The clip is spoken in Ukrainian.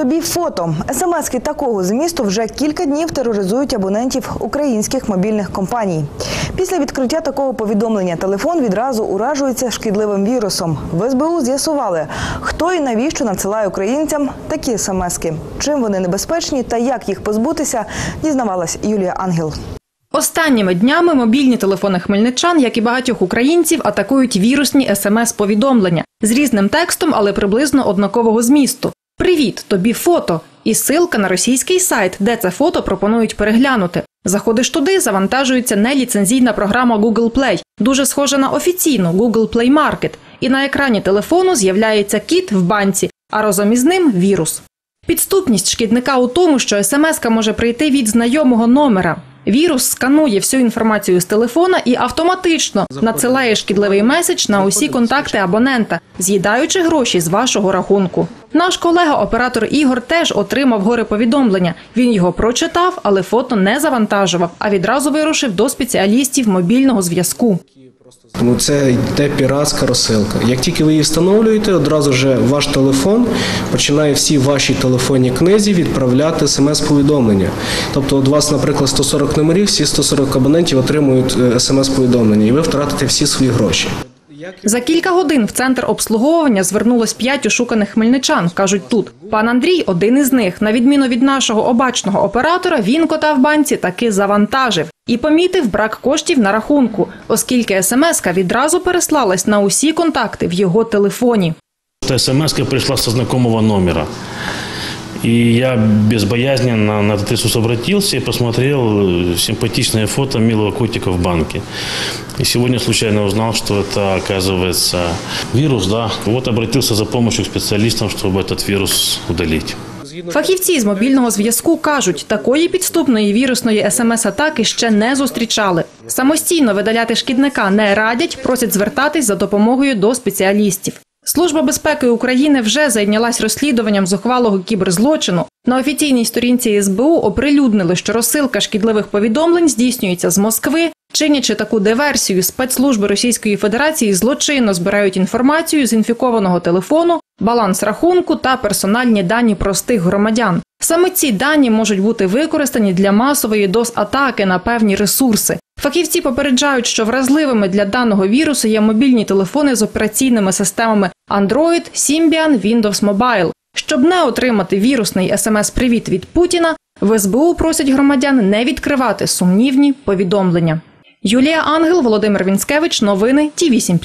Тобі фото. СМСки такого змісту вже кілька днів тероризують абонентів українських мобільних компаній. Після відкриття такого повідомлення телефон відразу уражується шкідливим вірусом. В СБУ з'ясували, хто і навіщо надсилає українцям такі смски. Чим вони небезпечні та як їх позбутися, дізнавалась Юлія Ангел. Останніми днями мобільні телефони хмельничан, як і багатьох українців, атакують вірусні смс-повідомлення з різним текстом, але приблизно однакового змісту. Привіт, тобі фото. І ссылка на російський сайт, де це фото пропонують переглянути. Заходиш туди, завантажується неліцензійна програма Google Play, дуже схожа на офіційну Google Play Market. І на екрані телефону з'являється кіт в банці, а разом із ним вірус. Підступність шкідника у тому, що смс-ка може прийти від знайомого номера. Вірус сканує всю інформацію з телефона і автоматично надсилає шкідливий меседж на усі контакти абонента, з'їдаючи гроші з вашого рахунку. Наш колега-оператор Ігор теж отримав горе повідомлення. Він його прочитав, але фото не завантажував, а відразу вирушив до спеціалістів мобільного зв'язку. Тому це йде піратська розсилка. Як тільки ви її встановлюєте, одразу ж ваш телефон починає всі ваші телефонні книзі відправляти смс-повідомлення. Тобто, у вас, наприклад, 140 номерів, всі 140 абонентів отримують е, смс-повідомлення, і ви втратите всі свої гроші. За кілька годин в центр обслуговування звернулось п'ять ошуканих хмельничан. кажуть тут. Пан Андрій один із них. На відміну від нашого обачного оператора, він кота в банці таки завантажив і помітив брак коштів на рахунку, оскільки смс-ка відразу переслалась на усі контакти в його телефоні. Эта смс пришла со знакомого номера. И я безбоязненно на этот ресурс обратился и посмотрел э, симпатичное фото милого котика в банке. И сегодня случайно узнал, что это, оказывается, вирус, да. Вот обратился за помощью к специалистам, чтобы этот вирус удалить. Фахівці з мобільного зв'язку кажуть, такої підступної вірусної смс-атаки ще не зустрічали. Самостійно видаляти шкідника не радять, просять звертатись за допомогою до спеціалістів. Служба безпеки України вже зайнялась розслідуванням зухвалого кіберзлочину. На офіційній сторінці СБУ оприлюднили, що розсилка шкідливих повідомлень здійснюється з Москви. Чинячи таку диверсію, спецслужби Російської Федерації злочинно збирають інформацію з інфікованого телефону, баланс рахунку та персональні дані простих громадян. Саме ці дані можуть бути використані для масової доз-атаки на певні ресурси. Фахівці попереджають, що вразливими для даного вірусу є мобільні телефони з операційними системами Android, Symbian, Windows Mobile. Щоб не отримати вірусний смс-привіт від Путіна, в СБУ просять громадян не відкривати сумнівні повідомлення. Юлія Ангел, Володимир Вінськевич, новини Ті 8